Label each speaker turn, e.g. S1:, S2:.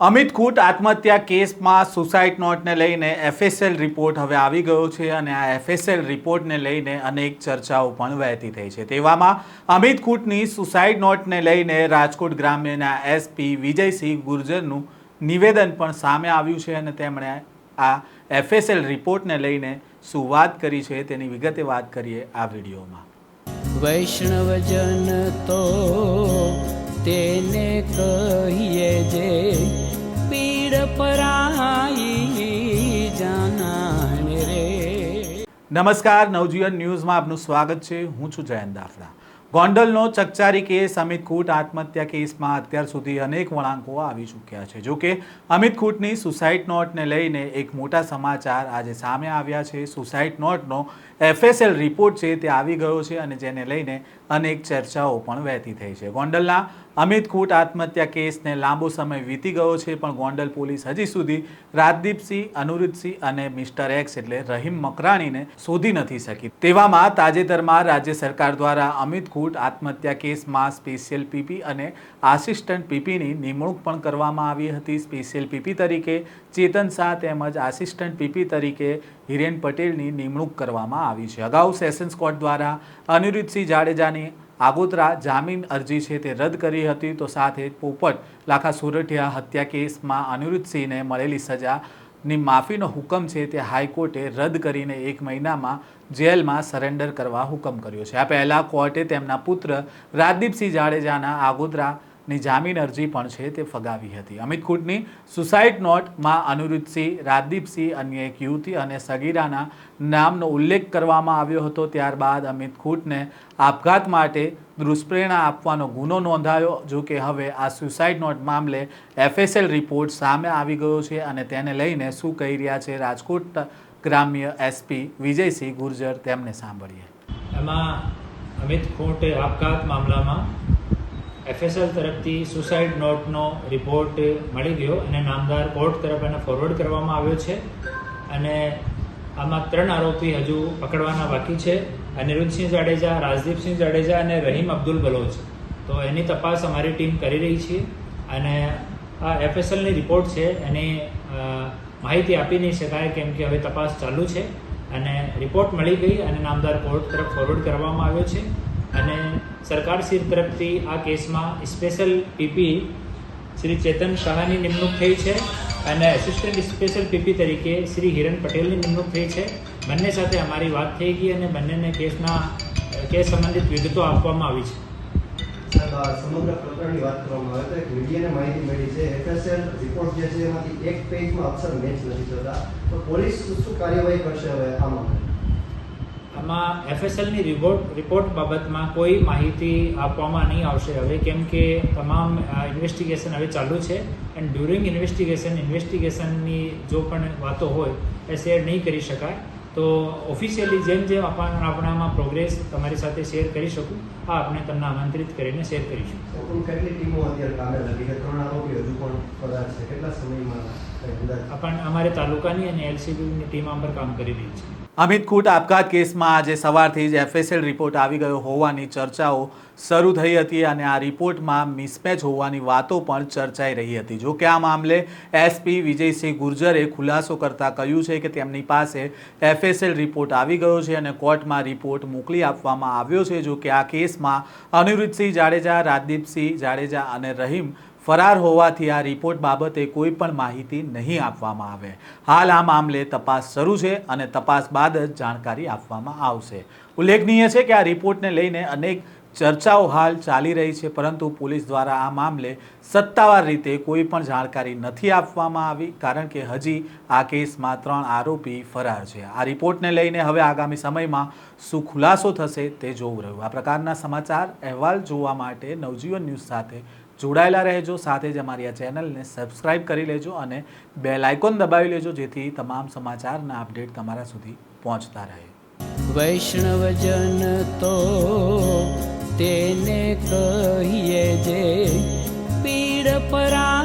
S1: અમિત ખૂટ આત્મહત્યા કેસમાં સુસાઇડ નોટને લઈને એફએસએલ રિપોર્ટ હવે આવી ગયો છે અને આ એફએસએલ રિપોર્ટને લઈને અનેક ચર્ચાઓ પણ વહેતી થઈ છે. તેવામાં અમિત ખૂટની સુસાઇડ નોટને લઈને રાજકોટ ગ્રામ્યના એસપી વિજયસિંહ ગુર્જરનું નિવેદન પણ સામે આવ્યું છે અને તેમણે આ એફએસએલ રિપોર્ટને લઈને શું વાત કરી છે તેની વિગતે વાત કરીએ આ વિડીયોમાં.
S2: વૈષ્ણવજન તો તેને કહીએ જે
S1: નમસ્કાર, નવજીવન ન્યૂઝમાં આપનું સ્વાગત છે. હું છું જયંત દાફડા. ગોંડલનો ચકચારી કેસ અમિત ખૂટ આત્મહત્યા કેસમાં અત્યાર સુધી અનેક વળાંકો આવી ચૂક્યા છે. જોકે અમિત ખૂટની સુસાઇડ નોટને લઈને એક મોટા સમાચાર આજે સામે આવ્યા છે. સુસાઇડ નોટનો એફએસએલ રિપોર્ટ છે તે આવી ગયો છે અને જેને લઈને અનેક ચર્ચાઓ પણ વહેતી થઈ છે. ગોંડલના અમિત કૂટ આત્મહત્યા કેસને લાંબો સમય વીતી ગયો છે, પણ ગોંડલ પોલીસ હજી સુધી રાજદીપસિંહ અનુરુદ્ધસિંહ અને મિસ્ટર એક્સ એટલે રહીમ મકરાણીને શોધી નથી શકી. તેવામાં તાજેતરમાં રાજ્ય સરકાર દ્વારા અમિત કૂટ આત્મહત્યા કેસમાં સ્પેશિયલ પીપી અને આસિસ્ટન્ટ પીપીની નિમણૂક પણ કરવામાં આવી હતી. સ્પેશિયલ પીપી તરીકે ચેતન શાહ તેમજ આસિસ્ટન્ટ પીપી તરીકે હિરેન પટેલની નિમણૂક કરવામાં આવી છે. અગાઉ સેશન્સ કોર્ટ દ્વારા અનિરુદ્ધસિંહ જાડેજાની આગોતરા જામીન અરજી છે તે રદ કરી હતી તો સાથે પોપટ લાખા સુરઠિયા હત્યા કેસમાં અનિરુદ્ધસિંહને મળેલી સજાની માફીનો હુકમ છે તે હાઈકોર્ટે રદ કરીને એક મહિનામાં જેલમાં સરેન્ડર કરવા હુકમ કર્યો છે. આ પહેલાં કોર્ટે તેમના પુત્ર રાજદીપસિંહ જાડેજાના આગોતરાની જામીન અરજી પણ છે તે ફગાવી હતી. અમિત કુટની સુસાઇડ નોટમાં અનિરુદ્ધસિંહ રાજદીપસિંહ અન્ય એક યુવતી અને સગીરાના નામનો ઉલ્લેખ કરવામાં આવ્યો હતો. ત્યારબાદ અમિત કુટને આપઘાત માટે દુષ્પ્રેરણા આપવાનો ગુનો નોંધાયો, જો કે હવે આ સુસાઇડ નોટ મામલે એફએસએલ રિપોર્ટ સામે આવી ગયો છે અને તેને લઈને શું કહી રહ્યા છે રાજકોટ ગ્રામ્ય એસપી વિજયસિંહ ગુર્જર, તેમને સાંભળીએ.
S3: એમાં અમિત ખોટે આપઘાત મામલામાં એફએસએલ તરફથી સુસાઇડ નોટનો રિપોર્ટ મળી ગયો અને નામદાર કોર્ટ તરફ એને ફોરવર્ડ કરવામાં આવ્યો છે. અને આમાં ત્રણ આરોપી હજુ પકડવાના બાકી છે. અનિરુદ્ધસિંહ જાડેજા, રાજદીપસિંહ જાડેજા અને રહીમ અબ્દુલ બલોચ. તો એની તપાસ અમારી ટીમ કરી રહી છે અને આ એફએસએલની રિપોર્ટ છે. એની માહિતી આપી નહીં શકાય કેમ કે હવે તપાસ ચાલુ છે. અને રિપોર્ટ મળી ગઈ અને નામદાર કોર્ટ તરફ ફોરવર્ડ કરવામાં આવ્યો છે. અને સરકારશ્રી તરફથી આ કેસમાં સ્પેશિયલ પીપી શ્રી ચેતન શાહની નિમણૂક થઈ છે અને એસિસ્ટન્ટ સ્પેશિયલ પીપી તરીકે શ્રી હિરણ પટેલની નિમણૂક થઈ છે. બંને સાથે અમારી વાત થઈ ગઈ અને બંનેને કેસના કેસ સંબંધિત વિગતો આપવામાં આવી છે.
S4: સમગ્ર પ્રકરણની વાત કરવામાં આવે તો એક મીડિયાને માહિતી મળી છે. એફએસએલ રિપોર્ટ જે છે એમાંથી એક પેજમાં અક્ષર મેચ નથી થતા. તો પોલીસ શું કાર્યવાહી કરશે હવે? આ મામલે
S3: આમાં એફએસએલની રિપોર્ટ રિપોર્ટ બાબતમાં કોઈ માહિતી આપવામાં નહીં આવશે. હવે કેમ કે તમામ ઇન્વેસ્ટિગેશન હવે ચાલુ છે. એન્ડ ડ્યુરિંગ ઇન્વેસ્ટિગેશન ઇન્વેસ્ટિગેશનની જો પણ વાતો હોય એ શેર નહીં કરી શકાય. તો ઓફિશિયલી જેમ જેમ આપણ આપણામાં પ્રોગ્રેસ તમારી સાથે શેર કરી શકું આ આપણે તમને આમંત્રિત કરીને શેર કરીશું.
S4: કેટલી ટીમો અત્યારે કામે લાગી છે? ત્રણ આરોપી હજુ પણ ફરાર છે. કેટલા સમયમાં કંઈ
S3: આપણ અમારે તાલુકાની અને એલસીબીની ટીમ આ પર કામ કરી રહી છે.
S1: અમિત ખૂટ, આપઘાત કેસમાં આજે સવારથી જ એફએસએલ રિપોર્ટ આવી ગયો હોવાની ચર્ચાઓ શરૂ થઈ હતી અને આ રિપોર્ટમાં મિસમેચ હોવાની વાતો પણ ચર્ચાઈ રહી હતી. જો કે આ મામલે એસપી વિજયસિંહ ગુર્જરે ખુલાસો કરતાં કહ્યું છે કે તેમની પાસે એફએસએલ રિપોર્ટ આવી ગયો છે અને કોર્ટમાં રિપોર્ટ મોકલી આપવામાં આવ્યો છે. જો કે આ કેસમાં અનિરુદ્ધસિંહ જાડેજા, રાજદીપસિંહ જાડેજા અને રહીમ ફરાર હોવાથી આ રિપોર્ટ બાબતે કોઈ પણ માહિતી નહીં આપવામાં આવે. હાલ આ મામલે તપાસ શરૂ છે અને તપાસ બાદ જ જાણકારી આપવામાં આવશે. ઉલ્લેખનીય છે કે આ રિપોર્ટને લઈને અનેક ચર્ચાઓ હાલ ચાલી રહી છે, પરંતુ પોલીસ દ્વારા આ મામલે સત્તાવાર રીતે કોઈ પણ જાણકારી નથી આપવામાં આવી, કારણ કે હજી આ કેસમાં ત્રણ આરોપી ફરાર છે. આ રિપોર્ટને લઈને હવે આગામી સમયમાં શું ખુલાસો થશે તે જોવું રહ્યું. આ પ્રકારના સમાચાર અહેવાલ જોવા માટે નવજીવન ન્યૂઝ સાથે જોડાયેલા રહેજો. સાથે જ અમારી આ ચેનલને સબસ્ક્રાઈબ કરી લેજો અને બેલ આઇકોન દબાવી લેજો, જેથી તમામ સમાચારના અપડેટ તમારા સુધી પહોંચતા રહે.
S2: વૈષ્ણવજન તો તેને કહીએ જે પીડ પરાઈ